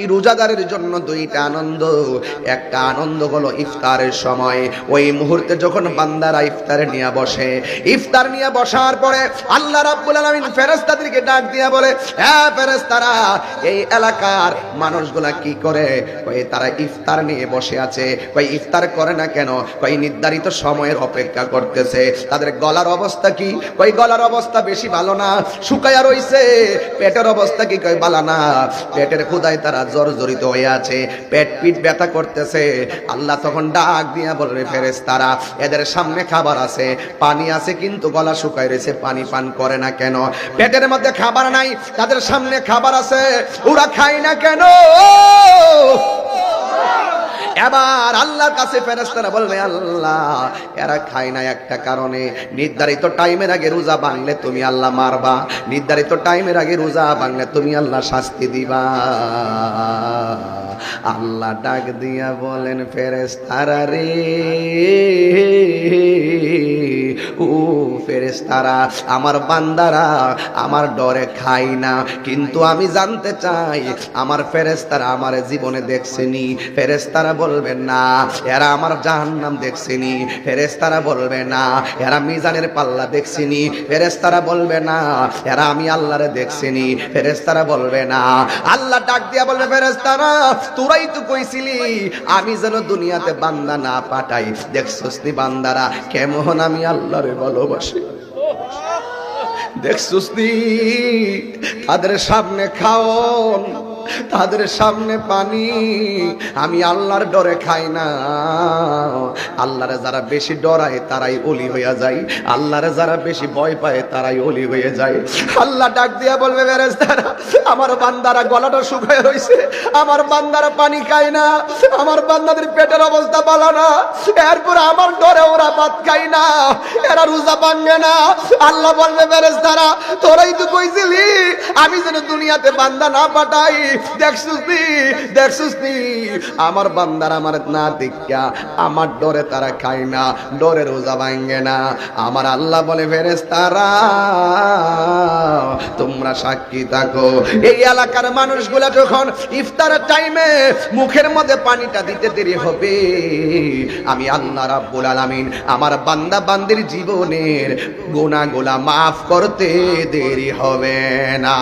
এই রোজাদারের জন্য দুইটা আনন্দ। একটা আনন্দ হলো ইফতারের সময়। ওই মুহূর্তে যখন বান্দারা ইফতারে নিয়ে বসে, ইফতার নিয়ে বসার পরে আল্লাহ রাব্বুল আলামিন ফেরেশতাদেরকে ডাক দিয়া বলে হ্যাঁ ফেরেশতারা, এই এলাকার মানুষগুলা কি করে? কই তারা ইফতার নিয়ে বসে আছে। কই ইফতার করে না কেন? কই নির্ধারিত সময়ের অপেক্ষা করতেছে। তাদের গলার অবস্থা কি? কই গলার অবস্থা বেশি ভালো না, শুকায়া রইছে। পেটের অবস্থা কি? কই ভালো না। পেটের ক্ষুদায় তারা জর্জরিত হয়ে আছে, পেট পিট ব্যথা করতেছে। আল্লাহ তখন ডাক দিয়া বলবে ফেরেস তারা এদের সামনে খাবার আছে, পানি আছে কিন্তু গলা শুকায় রয়েছে, পানি পান করে না কেন? পেটের মধ্যে খাবার নাই, তাদের সামনে খাবার আছে, ওরা খায় না কেন? এবার আল্লাহর কাছে ফেরেস্তারা বলবে, আল্লাহ, এরা খায় না একটা কারণে। নির্ধারিত টাইমের আগে রোজা ভাঙলে তুমি আল্লাহ মারবা। নির্ধারিত টাইমের আগে রোজা ভাঙলে তুমি আল্লাহ শাস্তি দিবা। আল্লাহ ডাক দিয়া বলেন ফেরেস্তারা রে ও ফেরেশতারা, আমার বান্দারা, আমার ডরে খাই না। কিন্তু আমি জানতে চাই, আমার ফেরেশতারা আমার জীবনে দেখছেনি। ফেরেশতারা বলবেন না, এরা আমার জাহান্নাম দেখছেনি। ফেরেশতারা বলবে, না, এরা মিজানের পাল্লা দেখছেনি। ফেরেশতারা বলবে, না, এরা আমি আল্লাহরে দেখছেনি। ফেরেশতারা বলবে, না। আল্লাহ ডাক দিয়া বলবে, ফেরেশতারা, তোরাই তো কইছিলি, আমি যেন দুনিয়াতে বান্দা না পাঠাই। দেখছস বান্দারা, কেমন আমি আল্লাহরে ভালোবাসে। দেখছুস তাদের সামনে খাওন। তাদের সামনে পানি। আমি আল্লাহর ডরে খাই না। আল্লাহরে যারা বেশি ডরায়, তারাই অলি হইয়া যায়। আল্লাহরে যারা বেশি ভয় পায়, তারাই অলি হয়ে যায়। আল্লাহ ডাক দিয়া বলবে বেরেস্তারা আমার বান্দারা গলাটা শুকায় রইছে। আমার বান্দারা পানি খায় না। আমার বান্দাদের পেটের অবস্থা ভালো না। এরপর আমার ডরে ওরা ভাত খায় না। এরা রোজা ভাঙে না। আল্লাহ বলবে বেরেস্তারা তোরাই তো কইছিলি, আমি যেন দুনিয়াতে বান্দা না পাঠাই। আমার বান্দার আমার না দেখা আমার ডরে তারা খায় না, ডরে রোজা ভাঙ্গে না। আমার আল্লাহ বলে ফেরেস তারা তোমরা সাক্ষী থাকো। এই এলাকার মানুষগুলা যখন ইফতারের টাইমে মুখের মধ্যে পানিটা দিতে দেরি হবে, আমি আল্লাহ রাব্বুল আলামিন আমার বান্দা বান্দির জীবনের গুনাহগুলা মাফ করতে দেরি হবে না।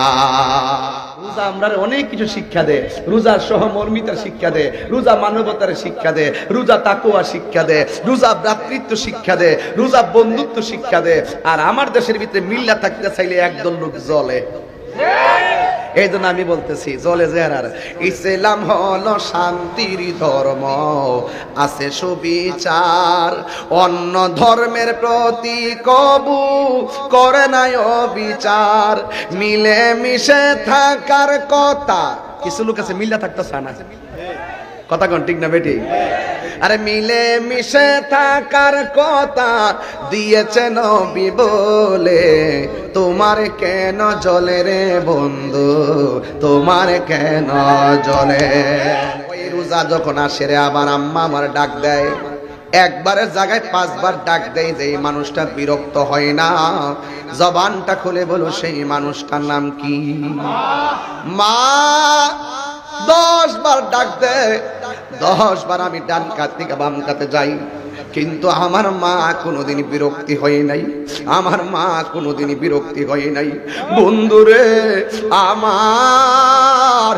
রোজা আমরা অনেক কিছু শিক্ষা দেয় রোজার সহমর্মিতার শিক্ষা দেয় রোজা মানবতার শিক্ষা দেয় রোজা তাকুয়া শিক্ষা দেয় রোজা ভ্রাতৃত্ব শিক্ষা দেয় রোজা বন্ধুত্ব শিক্ষা দেয় আর আমার দেশের ভিতরে মিল্লা থাকতে চাইলে একদল লোক জলে। এই জন্য আমি বলতেছি, জলে জেহার ইসলাম হল শান্তির ধর্ম। আছে সুবিচার, অন্য ধর্মের প্রতি কবু করে নাই বিচার মিলে মিশে থাকার কথা। কিছু লোক আছে, মিল্লা থাকতো সানা কথা কোন ঠিক না বেটি আরে মিলে মিশে থাকার কথা দিয়েছে নবী বলে। তোমার কেন জলে রে বন্ধু? তোমার কেন জলে? ওই রোজা যখন আসে রে, আবার আম্মা আমার ডাক দেয়। একবারের জায়গায় পাঁচবার ডাক দেয় যে মানুষটা বিরক্ত হয় না। জবানটা খুলে বলো, সেই মানুষটার নাম কি? মা দশ বার ডাক দেয় দশ বার আমি ডান কাত থেকে বাম কাতে যাই। কিন্তু আমার মা কোনোদিন বিরক্তি হয়ে নাই। আমার মা কোনোদিন বিরক্তি হয়ে নাই। বন্ধুরে, আমার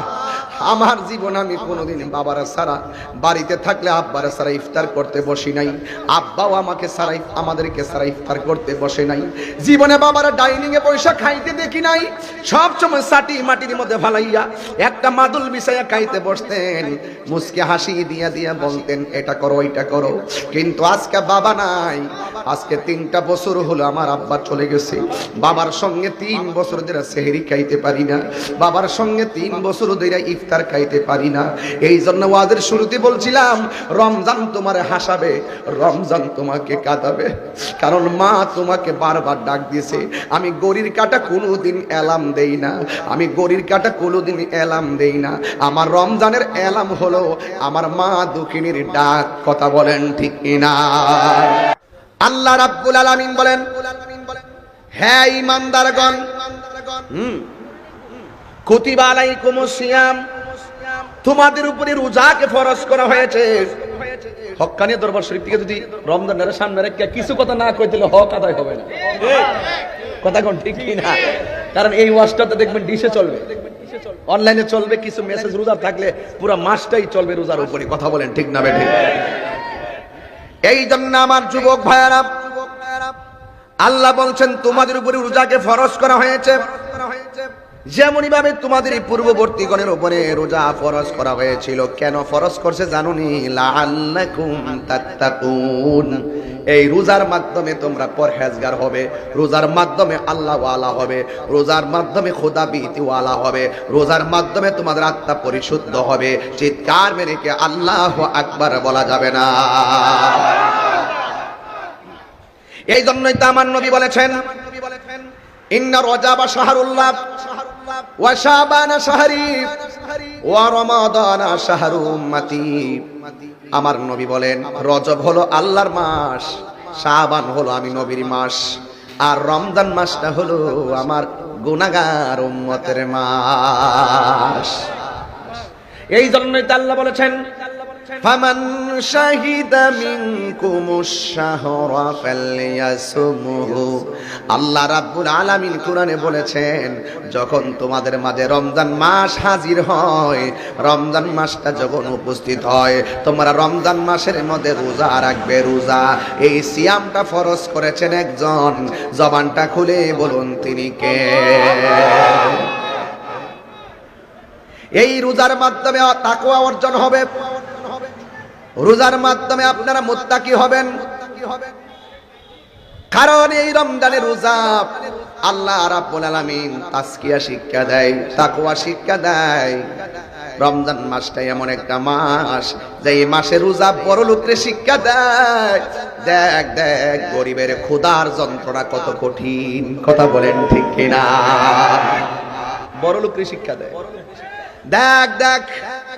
আমার জীবন আমি কোনোদিন বাবার সারা, বাড়িতে থাকলে আব্বার সারা ইফতার করতে বসি নাই। আব্বাও আমাকে সারা আমাদেরকে সারা ইফতার করতে বসে নাই। জীবনে বাবার ডাইনিং এ পয়সা খাইতে দেখি নাই। সব সময় সাটি মাটির মধ্যে ফালাইয়া একটা মাদুল বিছাইয়া খাইতে বসতেন। মুসকে হাসি দিয়া দিয়া বলতেন, এটা করো এটা করো। কিন্তু আজকে বাবা নাই। আজকে তিনটা বছর হলো আমার আব্বা চলে গেছে। বাবার সঙ্গে তিন বছর ধরে সেহেরি খাইতে পারি না। বাবার সঙ্গে তিন বছর ধরে ইফতার খাইতে পারি না। এই জন্য ওয়াদের শুরুতে বলছিলাম, রমজান তোমার হাসাবে, রমজান তোমাকে কাঁদাবে। কারণ মা তোমাকে বারবার ডাক দিয়েছে, আমি গরির কাটা কোনোদিন এলাম দেই না, আমি গরির কাটা কোনোদিন এলাম দেই না। আমার রমজানের এলাম হলো, আমার মা দুঃখিনীর ডাক, কথা বলেন ঠিক কিনা? আল্লাহ রাব্বুল আলামিন বলেন হ্যাঁ ইমানদারগণ হুম, কুতিবা আলাইকুমুস সিয়াম তোমাদের উপরে রোজাকে ফরজ করা হয়েছে। দরবার শরীফ থেকে যদি রমজানের সামনে রেখে কিছু কথা না কই দিলে হক আদায় হবে না। কথা কোন ঠিক না? কারণ এই ওয়াজটাতে দেখবেন ডিশে চলবে। অনলাইনে চলবে, কিছু মেসেজ থাকলে পুরো মাসটাই চলবে রোজার উপরে। কথা বলেন ঠিক না বেঠিক এই জন্য আমার যুবক ভাইয়ারা, আল্লাহ বলছেন, তোমাদের উপরে রোজাকে ফরজ করা হয়েছে। যেমনই ভাবে তোমাদের পূর্ববর্তী গণের উপরে রোজা ফরজ করা হয়েছিল, কেন ফরজ করছে জানুনি? এই রোজার মাধ্যমে তোমরা পরহেজগার হবে, রোজার মাধ্যমে আল্লাহ হবে, রোজার মাধ্যমে খোদা ওয়ালা হবে, রোজার মাধ্যমে তোমাদের আত্মা পরিশুদ্ধ হবে। চিৎকার মেরে কে আল্লাহ আকবার বলা যাবে না। এই জন্যই তো আমার নবী বলেছেন, ইন্না রজাবা শাহরুল্লাহ। রমাদানা আমার নবী বলেন, রজব হলো আল্লাহর মাস, শাবান হলো আমি নবীর মাস, আর রমজান মাসটা হলো আমার গুনাগার উম্মতের মাস। এই জন্যই আল্লাহ বলেছেন ফামান শাহিদা মিনকুমুশ শাহরা ফালইয়াসুমহু আল্লাহ রাব্বুল আলামিন কোরআনে বলেছেন, যখন তোমাদের মাঝে রমজান মাস হাজির হয়, রমজান মাসটা যখন উপস্থিত হয়, তোমরা রমজান মাসের মধ্যে রোজা রাখবে, রোজা। এই সিয়ামটা ফরজ করেছেন একজন। জবানটা খুলে বলুন, তিনি কে? এই রোজার মাধ্যমে তাকওয়া অর্জন হবে। রোজার মাধ্যমে আপনারা মুত্তাকি হবেন। কারণ এই রমজানের রোজা আল্লাহ রাব্বুল শিক্ষা দেয়, তাকওয়া শিক্ষা দেয়। রমজান মাসটা এমন একটা মাস যে এই মাসে রোজা বড় লোকরে শিক্ষা দেয়। দেখ দেখ, গরিবের ক্ষুধার যন্ত্রণা কত কঠিন, কথা বলেন ঠিক কিনা? বড় লোকরে শিক্ষা দেয়। দেখ দেখ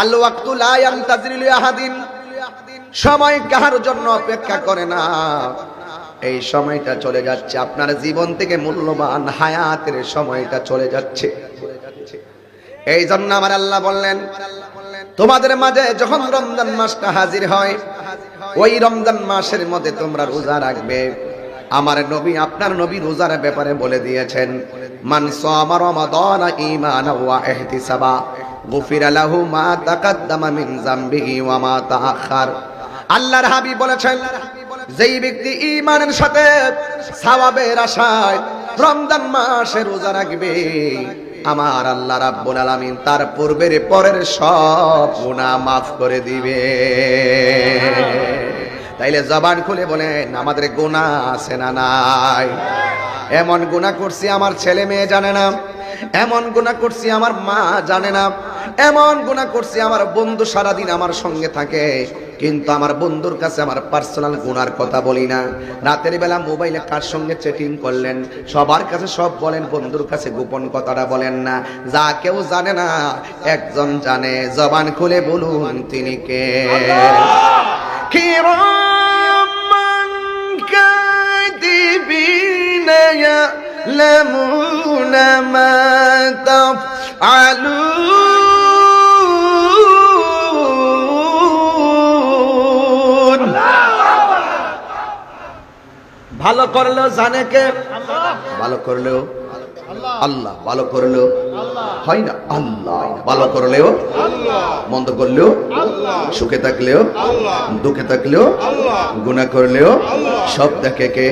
আল ওয়াক্তু লা সময় কাহার জন্য অপেক্ষা করে না। এই সময়টা চলে যাচ্ছে। আপনার জীবন থেকে মূল্যবান হায়াতের সময়টা চলে যাচ্ছে। এই জন্য আমার আল্লাহ বললেন, তোমাদের মাঝে যখন রমজান মাসটা হাজির হয়, ওই রমজান মাসের মধ্যে তোমরা রোজা রাখবে। আমার নবী আপনার নবী রোজার ব্যাপারে বলে দিয়েছেন, মান আমার ঈমানাও ওয়া ইহতিসাবা। গুফিরা মা তাকাদ্দামা মিন যামবিহি ওয়া মা আল্লাহর হাবিব বলেছেন, যেই ব্যক্তি ঈমানের সাথে সওয়াবের আশায় রমজান মাসে রোজা রাখবে, আমার আল্লাহ রাব্বুল আলামিন তার পূর্বের পরের সব গুনাহ মাফ করে দিবে। তাইলে জবান খুলে বলেন, আমাদের গুণা আছে না নাই? এমন গুণা করছি আমার ছেলে মেয়ে জানে না, এমন গুণা করছি আমার মা জানে না এমন গুণা করছি আমার বন্ধু সারাদিন আমার সঙ্গে থাকে কিন্তু আমার বন্ধুর কাছে আমার পার্সোনাল গুনার কথা বলি না রাতের বেলা মোবাইলে কার সঙ্গে চেটিং করলেন সবার কাছে সব বলেন বন্ধুর কাছে গোপন কথাটা বলেন না যা কেউ জানে না একজন জানে জবান খুলে বলুন তিনি কে كراما كاتبين يعلمون ما تفعلون ভালো করলেও জানে কে? ভালো করলেও আল্লাহ ভালো করলেও হয় না? আল্লাহ। ভালো করলেও মন্দ করলেও সুখে থাকলেও দুঃখে থাকলেও গুণা করলেও সব দেখে কে?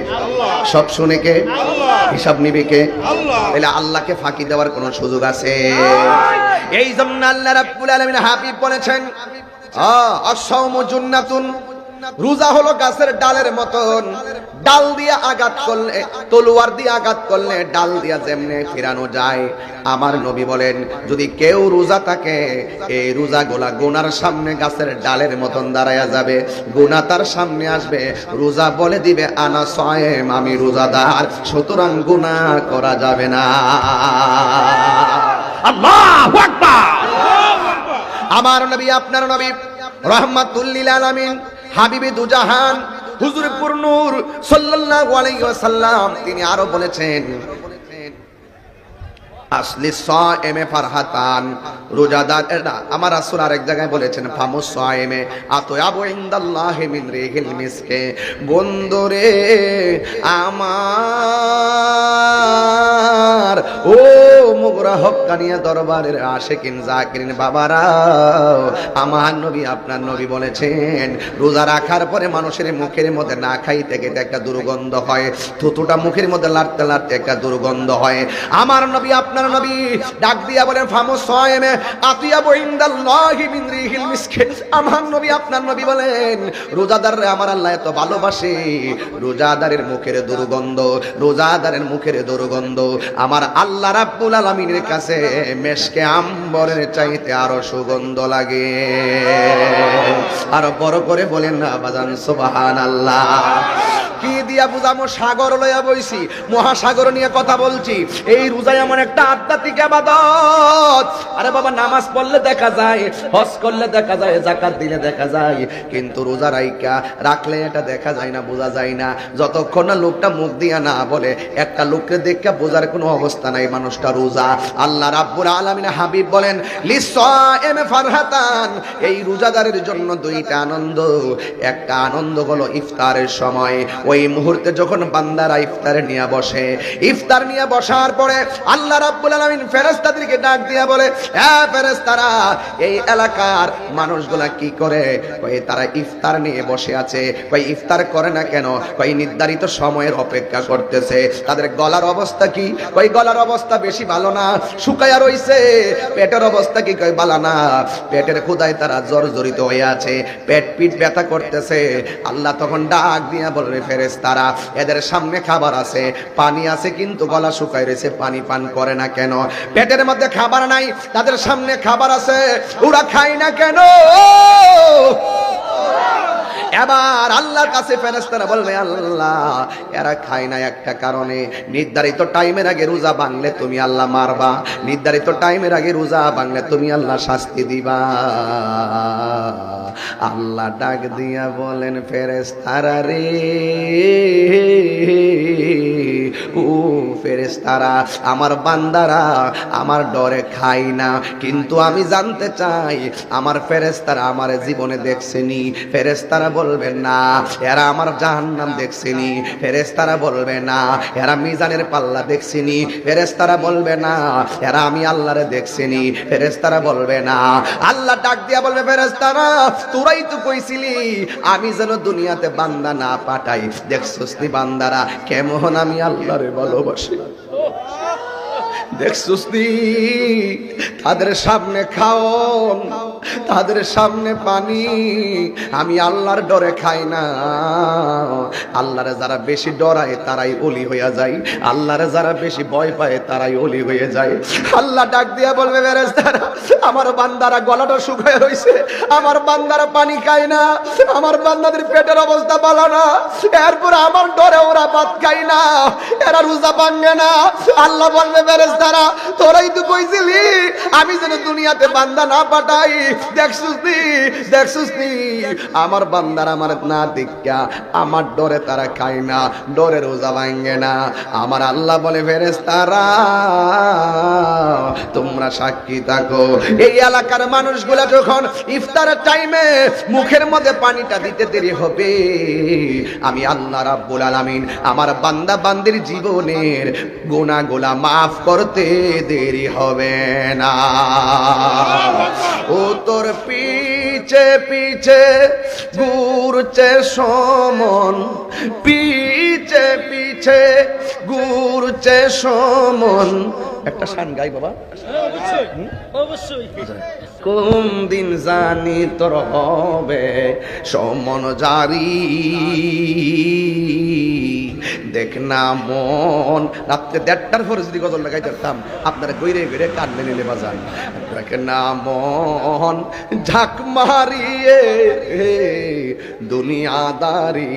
সব শুনে কে? হিসাব নিবে কে? তাহলে আল্লাহকে ফাঁকি দেওয়ার কোনো সুযোগ আছে? এই জন্য আল্লাহ রাব্বুল আলামিন হাবিব বলেছেন আ আসাউমু জুন্নাতুন রোজা হলো গাছের ডালের মতন। ডাল দিয়ে আঘাত করলে তলোয়ার দিয়ে আঘাত করলে ডাল দিয়া যেমনে ফিরানো যায়। আমার নবী বলেন যদি কেউ রোজা থাকে এই রোজা গোলা গোনার সামনে গাছের ডালের মতন দাঁড়ায়া যাবে। গুনা তার সামনে আসবে। রোজা বলে দিবে আনা সয়েম আমি রোজাদার সুতরাং গুনাহ করা যাবে না। আল্লাহু আকবার। আমার নবী আপনার নবী রহমাতুল্লিল আলামিন হাবিবি দুজাহান হুজুর পুরনুর সাল্লাল্লাহু আলাইহি ওয়াসাল্লাম তিনি আরও বলেছেন আসলি সায়েমে ফারহাতান। রোজাদার এরা আমার রাসূল আরেক জায়গায় বলেছেন, ফামুস সায়েমে আতয়াবু ইনদাল্লাহি মিন মিসকে। বন্দরে আমার, ও মুগরা হক্কানিয়া দরবারের আশেকিন, জাকিরিন বাবারা, আমার নবী, আপনার নবী বলেছেন, রোজা রাখার পরে মানুষের মুখের মধ্যে না খাইতে গেতে একটা দুর্গন্ধ হয়, থুতুটা মুখের মধ্যে লাড়তে লাড়তে একটা দুর্গন্ধ হয়। আমার নবী, আপনার নবী ডাক দিয়া বলেন, ফামুস সায়েমে, আতিয়া বইন্দাল্লাহি মিন রিহিল মিসকে। আমার নবী, আপনার নবী বলেন রোজাদার আমার আল্লাহ এত ভালোবাসে। রোজাদারের মুখের দুর্গন্ধ, রোজাদারের মুখের দুর্গন্ধ। আমার আল্লাহ রাব্বুল আলামিনের কাছে মেশকে আম্বরের চাইতে আরও সুগন্ধ লাগে। আরও বড় করে বলেন না, বাজান, সুবহানাল্লাহ। কি দিয়া বুঝামো? সাগর লইয়া বইছি। মহাসাগর নিয়ে কথা বলছি। এই রোজায় এমন একটা আধ্যাত্মিক আবাদত। আরে বাবা, নামাজ পড়লে দেখা যায়, হজ করলে দেখা যায় জাকাত দিলে দেখা যায়। কিন্তু রোজা রাইকা রাখলে এটা দেখা যায় না, বোঝা যায় না। যতক্ষণ না লোকটা মুখ দিয়া না বলে, একটা লোককে দেখে বোঝার কোনো অবস্থা নাই মানুষটা রোজা। আল্লাহ রাব্বুল আলামিন হাবিব বলেন লিসায়েমে ফারহাতান। এই রোজাদারের জন্য দুইটা আনন্দ। একটা আনন্দ হলো ইফতারের সময়। ওই মুহূর্তে যখন বান্দারা ইফতারে নিয়ে বসে, ইফতার নিয়ে বসার পরে আল্লাহ রাব্বুল আলামিন ফেরেশতাদেরকে ডাক দিয়া বলে হ্যাঁ ফেরেশতারা, এই এলাকার মানুষগুলা কি করে? কই তারা ইফতার নিয়ে বসে আছে, কই ইফতার করে না কেন? কই নির্ধারিত সময়ের অপেক্ষা করতেছে। তাদের গলার অবস্থা কি? কই গলার অবস্থা বেশি ভালো না? শুকায়া রইছে। পেটের অবস্থা কি কই ভালো না? পেটের ক্ষুদায় তারা জর্জরিত হয়ে আছে। পেট পিট ব্যথা করতেছে। আল্লাহ তখন ডাক দিয়া বলবে ফেরেস তারা এদের সামনে খাবার আছে, পানি আছে কিন্তু গলা শুকায় রয়েছে, পানি পান করে না কেন? পেটের মধ্যে খাবার নাই, তাদের সামনে খাবার আছে, ওরা খায় না কেন? এবার আল্লাহর কাছে ফেরেস্তারা বলবে, আল্লাহ, এরা খায় না একটা কারণে। নির্ধারিত টাইমের আগে রোজা ভাঙলে তুমি আল্লাহ মারবা। নির্ধারিত টাইমের আগে রোজা ভাঙলে তুমি আল্লাহ শাস্তি দিবা। আল্লাহ ডাক দিয়া বলেন ফেরেস্তারা রে ও ফেরেস্তারা আমার বান্দারা আমার ডরে খাই না। কিন্তু আমি জানতে চাই, আমার ফেরেস্তারা আমার জীবনে দেখছেনি ফেরেস্তারা বলবে, না, এরা আমার জাহান্নাম দেখছেনি ফেরেস্তারা বলবে, না, এরা মিজানের পাল্লা দেখছেনি ফেরেস্তারা বলবে, না, এরা আমি আল্লাহরে দেখছেনি ফেরেস্তারা বলবে, না। আল্লাহ ডাক দিয়া বলবে ফেরেস্তারা তোরাই তো কইছিলি, আমি যেন দুনিয়াতে বান্দা না পাঠাই। দেখছস বান্দারা, কেমন আমি আল্লাহরে ভালোবাসি। দেখছি তাদের সামনে খাওন। তাদের সামনে পানি। আমি আল্লাহর ডরে খাই না। আল্লাহরে যারা বেশি ডরায়, তারাই অলি হইয়া যায়। আল্লাহরে যারা বেশি ভয় পায়, তারাই অলি হয়ে যায়। আল্লাহ ডাক দিয়া বলবে বেরেস্তারা আমার বান্দারা গলাটা শুকায় রইছে। আমার বান্দারা পানি খায় না। আমার বান্দাদের পেটের অবস্থা ভালো না। এরপর আমার ডরে ওরা ভাত খায় না। এরা রোজা ভাঙে না। আল্লাহ বলবে বেরেস্তারা তোরাই তো কইছিলি, আমি যেন দুনিয়াতে বান্দা না পাঠাই। আমার বান্দার আমার না দেখা আমার ডরে তারা না, ডরে রোজা না। আমার আল্লাহ বলে ফেরেস্তারা তোমরা সাক্ষী থাকো। এই এলাকার মানুষগুলা যখন ইফতারের টাইমে মুখের মধ্যে পানিটা দিতে দেরি হবে, আমি আল্লাহ রাব্বুল আলামিন আমার বান্দা বান্দির জীবনের গুনাহগুলা মাফ করতে দেরি হবে না। ও তোর পিছে পিছে ঘুরছে সমন। পিছে পিছে ঘুরছে সমন। একটা শান গাই বাবা। অবশ্যই অবশ্যই। কোন দিন জানি তোর হবে সমন জারি। দেখ না মন। রাত্রে দেড়টার পরে যদি গজল লাগাই ধরতাম আপনারা গৈরে গৈরে কান্দে নিলে বাজান। দেখ না মন, ঝাঁক মারিয়ে দুনিয়াদারি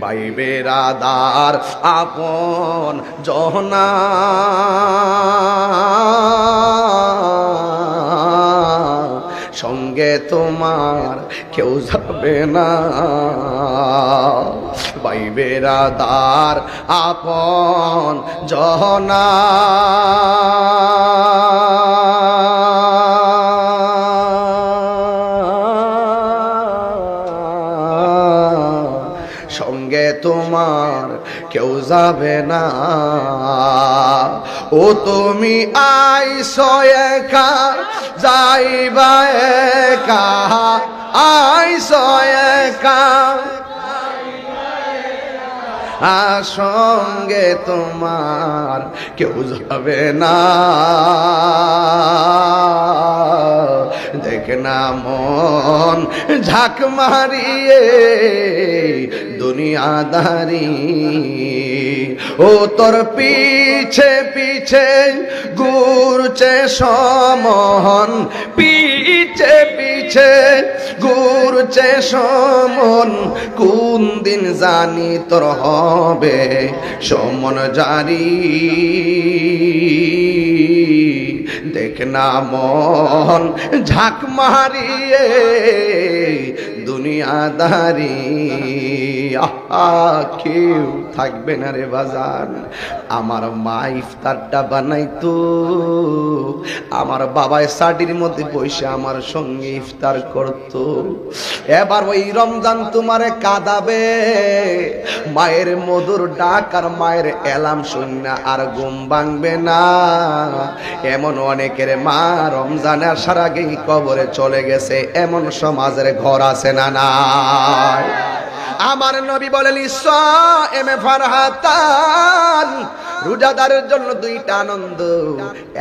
বাইবে রাদার আপন জহনা। সঙ্গে তোমার কেউ যাবে না। বাইবে রাদার আপন জহনা সঙ্গে তোমার কেউ যাবে না। ও তুমি আইস একা, যাইবা একা, আইস একা। সঙ্গে তোমার কেউ যাবে না। দেখ না মন ঝাঁক মারিয়ে দুনিয়াদারি ও তোর পিছে পিছে ঘুরছে সমন, পিছে পিছে ঘুরছে সমন। কোন দিন জানি তোর হবে সমন জারি। দেখ না মন ঝাঁক মারিয়ে দুনিয়াদারি। আহা, কেউ থাকবে না রে বাজান। আমার মা ইফতারটা বানাইতো। আমার বাবায় সাডির মধ্যে বসে আমার সঙ্গে ইফতার করত। এবার ওই রমজান তোমারে কাঁদাবে। মায়ের মধুর ডাক আর মায়ের এলাম শূন্য আর ঘুম ভাঙবে না। এমন অনেকের মা রমজান আসার আগেই কবরে চলে গেছে। এমন সমাজের ঘর আছে না নাই? আমার নবী বলেন এম ফারহাতান। রোজাদারের জন্য দুইটা আনন্দ,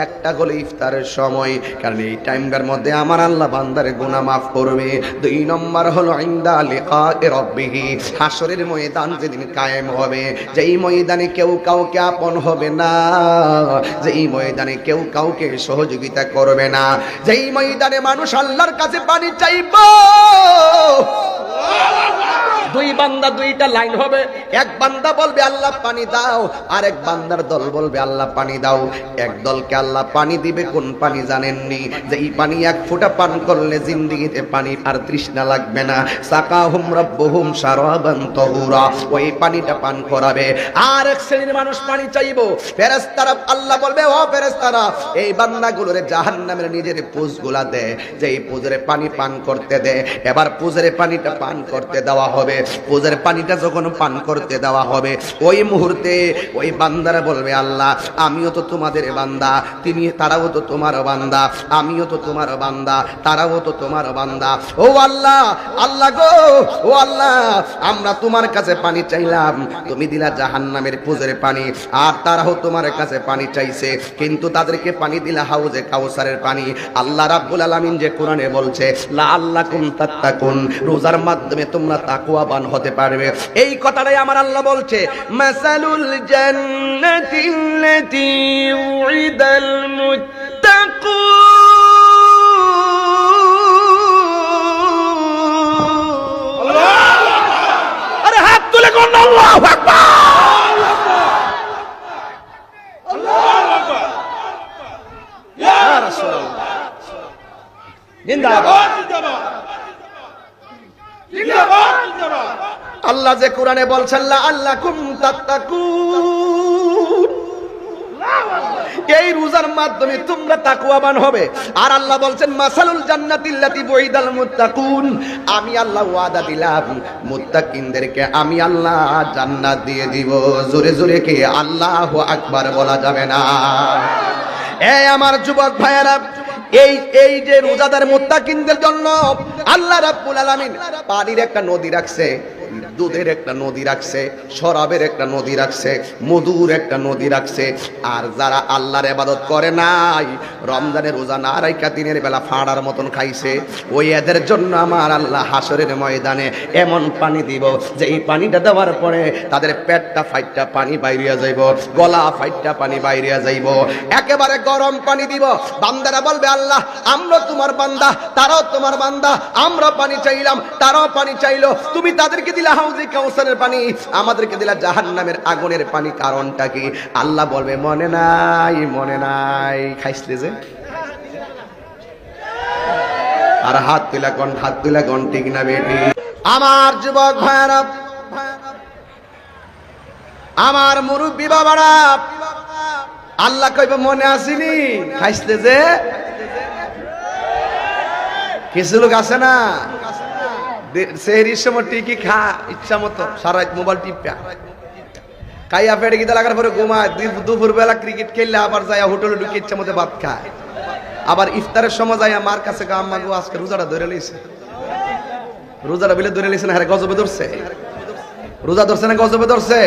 একটা হলো ইফতারের সময়, কারণ এই টাইমটার মধ্যে আমার আল্লাহ বান্দারে গুনাহ মাফ করবে। দুই নম্বর হলো, ইন্দা লিকা রব্বিহি। হাসরের ময়দান যেদিন কায়েম হবে, যেই ময়দানে কেউ কাউকে আপন হবে না, যেই ময়দানে কেউ কাউকে সহযোগিতা করবে না, যেই ময়দানে মানুষ আল্লাহর কাছে পানি চাইব। দুই বান্দা দুইটা লাইন হবে। এক বান্দা বলবে, আল্লাহ পানি দাও। আর এক বান্দার দল বলবে, আল্লাহ পানি দাও। এক দলকে আল্লাহ পানি দিবে, কোন পানি জানেননি? যে এই পানি এক ফোঁটা পান করলে জিন্দিগিতে পানি আর তৃষ্ণা লাগবে না। সাকা হুম রব্বহুম সারাবান ওই পানিটা পান করাবে। আর এক শ্রেণির মানুষ পানি চাইব। ফেরেশতারা আল্লাহ বলবে, ও ফেরেশতারা, এই বান্দাগুলোরে জাহান্নামের নিজের পুজগুলা দে। যে এই পুজরে পানি পান করতে দে। এবার পুজরে পানিটা পান করতে দেওয়া হবে। পুজের পানিটা যখন পান করতে দেওয়া হবে, ওই মুহূর্তে ওই বান্দারা বলবে, আল্লাহ, আমিও তো তোমাদের বান্দা, তিনি, তারাও তো তোমার বান্দা, আমিও তো তোমার বান্দা, তারাও তো তোমার বান্দা। ও আল্লাহ আল্লাহ গো, ও আল্লাহ, আমরা তোমার কাছে পানি চাইলাম, তুমি দিলা জাহান্নামের পুজের পানি, আর তারাও তোমার কাছে পানি চাইছে, কিন্তু তাদেরকে পানি দিলা হাউজে কাউসারের পানি। আল্লাহ রাব্বুল আলামিন যে কোরআনে বলছে, লা আল্লাহ কুম তাত্তাকুন রোজার মাধ্যমে তোমরা তাকওয়াবান হতে পারবে। এই কথাটাই আমার আল্লাহ বলছে মাসালুল জান্নাতিল্লাতী উইদাল মুত্তাকুন। আরে হাত তুলে কোন আল্লাহু আকবার ইয়া রাসূলুল্লাহ জিন্দাবাদ আল্লাহ যে কোরআনে বলছেন আল্লাহ কুম এই রোজার মাধ্যমে তোমরা তাকওয়াবান হবে। আর আল্লাহ বলছেন, মাসালুল জান্নাতিল্লাতি বুইদাল মুত্তাকুন। আমি আল্লাহ ওয়াদা দিলাম, মুত্তাকিনদেরকে আমি আল্লাহ জান্নাত দিয়ে দিব। জোরে জোরে কে, আল্লাহু আকবার বলা যাবে না। এই আমার যুবক ভাইয়েরা, এই এই যে রোজাদার মুত্তাকিনদের জন্য আল্লাহ রাব্বুল আলামিন পানির একটা নদী রাখছে। দুধের একটা নদী রাখছে, শরাবের একটা নদী রাখছে, মধুর একটা নদী রাখছে। আর যারা আল্লাহর ইবাদত করে নাই, রমজানের রোজা না রাইকা দিনের বেলা ফাড়ার মতন খাইছে, ওই এদের জন্য আমার আল্লাহ হাসরের ময়দানে এমন পানি দিব যে এই পানিটা দেওয়ার পরে তাদের পেটটা ফাইটটা পানি বাইরিয়া যাইব, গলা ফাইটটা পানি বাইরিয়া যাইব। একেবারে গরম পানি দিব। বান্দারা বলবে, আল্লাহ, আমরা তোমার বান্দা, তারাও তোমার বান্দা, আমরা পানি চাইলাম, তারাও পানি চাইলো। তুমি তাদেরকে দিলা কাউসারের পানি। আমাদেরকে দিলা জাহান্নামের আগুনের পানি। কারণটা কি? আল্লাহ বলবে, মনে নাই মনে নাই। খাইছিলে যে? আর হাত তুলা কোন, হাত তুলা কোন? ঠিক না বেটি? আমার যুবক ভাইরা আমার মুরব্বী বাবারা, আল্লাহ কইব, মনে আসিনি? খাইছিলে যে? কিছু লোক আছে না? সময় টিকি খা, ইচ্ছা মতো, সারা মোবাইল টিপা। খাইয়া গিয়ে লাগার পরে ঘুমায় দুপুর বেলা ক্রিকেট খেললে আবার যায় হোটেলে ঢুকে ইচ্ছা মতো ভাত খায়। আবার ইফতারের সময় যায় মার কাছে আজকে রোজাটা ধরে লইছে। রোজাটা বিলে ধরে লইছে না হ্যাঁ গজবে ধরছে। রোজা ধরছে না, গজবে ধরছে?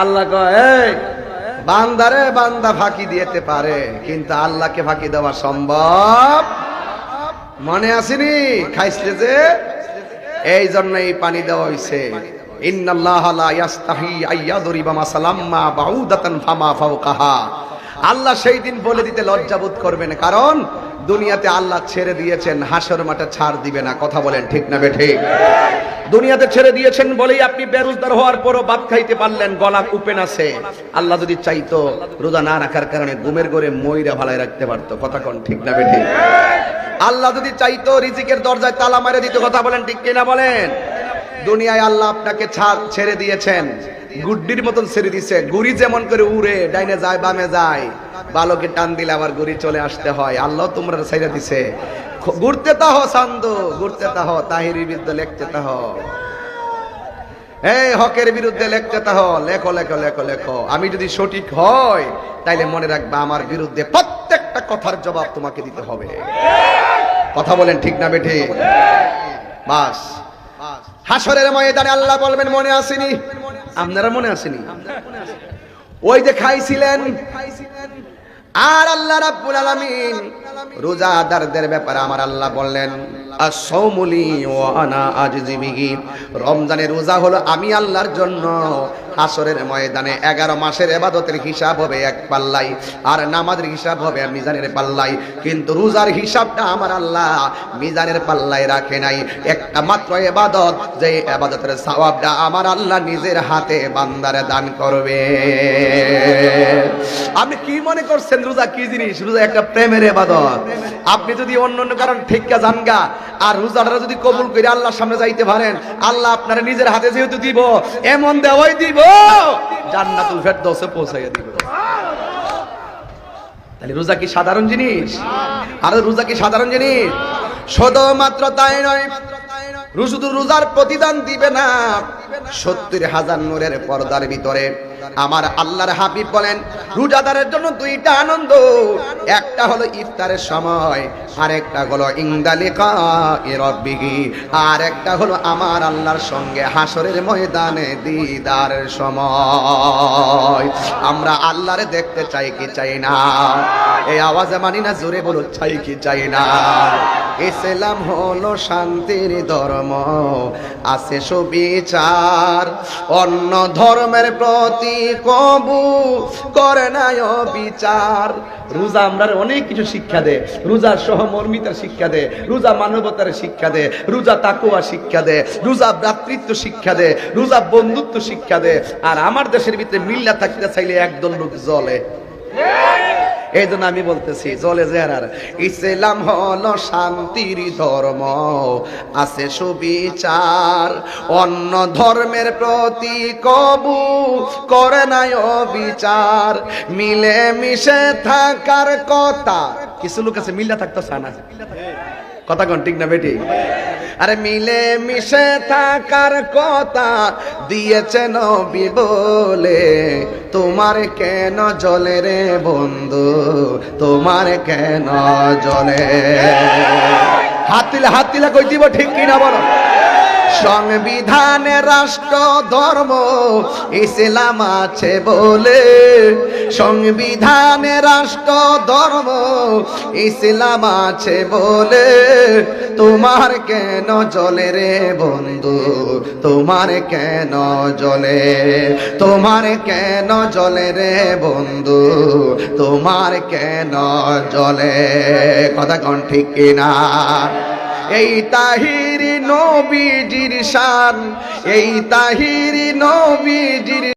আল্লাহ কয় বান্দারে বান্দা ফাঁকি দিতে পারে, কিন্তু আল্লাহকে ফাঁকি দেওয়া সম্ভব মনে আসেনি? খাইছিলে যে? এই জন্য এই পানি দেওয়া ফাওকাহা। আল্লাহ সেই দিন বলে দিতে লজ্জাবোধ করবেন, কারণ দুনিয়াতে আল্লাহ ছেড়ে দিয়েছেন, হাসর মাঠে ছাড় দিবে না। কথা বলেন ঠিক না বেঠে? দুনিয়াতে ছেড়ে দিয়েছেন বলেই আপনি বেরোজগার হওয়ার পরও ভাত খাইতে পারলেন, গলা কুপেন আছে আল্লাহ যদি চাইতো, রোজা না রাখার কারণে গুমের ঘরে ময়রা ভালায় রাখতে পারতো। কথা কোন ঠিক না বেঠিক আল্লাহ যদি চাইতো রিজিকের দরজায় তালা মারে দিত, কথা বলেন ঠিক কিনা বলেন? দুনিয়ায় আল্লাহ আপনাকে ছেড়ে দিয়েছেন। গুড্ডির মতন ছেড়ে দিছে। গুড়ি যেমন করে উড়ে, ডাইনে যায়, বামে যায়। বালকে টান দিলে আবার গুড়ি চলে আসতে হয়। আল্লাহ তোমরা ছেড়ে দিছে। ঘুরতে তাহ সান্দ ঘুরতে তাহ, তাহিরির বিরুদ্ধে লিখতে তাহ। এই হকের বিরুদ্ধে লিখতে তাহ। লেখো লেখো লেখো লেখো। আমি যদি সঠিক হয় তাইলে মনে রাখবা আমার বিরুদ্ধে প্রত্যেকটা কথার জবাব তোমাকে দিতে হবে। কথা বলেন ঠিক না বেঠে? বাস। হাসরের ময়দানে আল্লাহ বলবেন, মনে আসেনি? আপনারা মনে আসেনি? ওই যে খাইছিলেন। আর আল্লাহ রাব্বুল আলামিন রোজাদারদের ব্যাপারে আমার আল্লাহ বললেন আসৌমুলি ও আনা আজিবিহি রমজানের রোজা হলো আমি আল্লাহর জন্য হাসরের ময়দানে এগারো মাসের এবাদতের হিসাব হবে এক পাল্লাই, আর নামাজের হিসাব হবে মিজানের পাল্লাই। কিন্তু রোজার হিসাবটা আমার আল্লাহ মিজানের পাল্লায় রাখে নাই। একটা মাত্র এবাদত, যে এবাদতের সওয়াবটা আমার আল্লাহ নিজের হাতে বান্দারে দান করবে। আপনি কি মনে করছেন, রোজা কি জিনিস? রোজা একটা প্রেমের এবাদত। আপনি যদি অন্য অন্য কারণ ঠিকা জানগা আর রোজাটা যদি কবুল করে আল্লাহর সামনে যাইতে পারেন, আল্লাহ আপনারা নিজের হাতে যেহেতু দিব, এমন দেওয়াই দিব জান্নাতুল তাহলে রোজা কি সাধারণ জিনিস? আর রোজা কি সাধারণ জিনিস? শুধুমাত্র তাই নয় শুধু রোজার প্রতিদান দিবে না। সত্তর হাজার নূরের পর্দার ভিতরে আমার আল্লাহর হাবিব বলেন, রোজাদারের জন্য দুইটা আনন্দ। একটা হলো ইফতারের সময় আর একটা হলো ইংদালিকা রব্বিহি আর একটা হলো আমার আল্লাহর সঙ্গে হাসরের ময়দানে দিদারের সময়। আমরা আল্লাহরে দেখতে চাই কি চাই না? এই আওয়াজে মানি না, জোরে বলো চাই কি চাই না? ইসলাম হলো শান্তির ধর্ম, আছে সুবিচার। অন্য ধর্মের প্রতি কবু করে নাই বিচার রোজা আমরা অনেক কিছু শিক্ষা দে। রোজা সহমর্মিতার শিক্ষা দে, রোজা মানবতার শিক্ষা দে, রোজা তাকুয়া শিক্ষা দে, রোজা ভ্রাতৃত্ব শিক্ষা দে, রোজা বন্ধুত্ব শিক্ষা দে। আর আমার দেশের ভিতরে মিল্লা থাকিতে চাইলে একদল লোক জলে এই জন্য আমি বলতেছি, জলে জেরার ইসলাম হলো শান্তির ধর্ম। আছে সুবিচার, অন্য ধর্মের প্রতি কবু করে নাই বিচার মিলে মিশে থাকার কথা। কিছু লোক আছে মিল্লা থাকতো, সানা কথা কন, ঠিক না বেটি? আরে মিলে মিশে থাকার কথা দিয়েছে নবী বলে। তোমার কেন জলে রে বন্ধু? তোমার কেন জলে? হাতিলা হাতিলা কই দিব ঠিক কিনা বলো? সংবিধানে, রাষ্ট্র, ধর্ম, ইসলাম আছে বলে। সংবিধানে, রাষ্ট্র, ধর্ম, ইসলাম আছে বলে। তোমার কেন জলে রে বন্ধু? তোমার কেন জলে? তোমার কেন জলে রে বন্ধু? তোমার কেন জলে? কথা কোন ঠিক কিনা? এই তাহিরি নবীজির শান এই তাহিরি নবীজির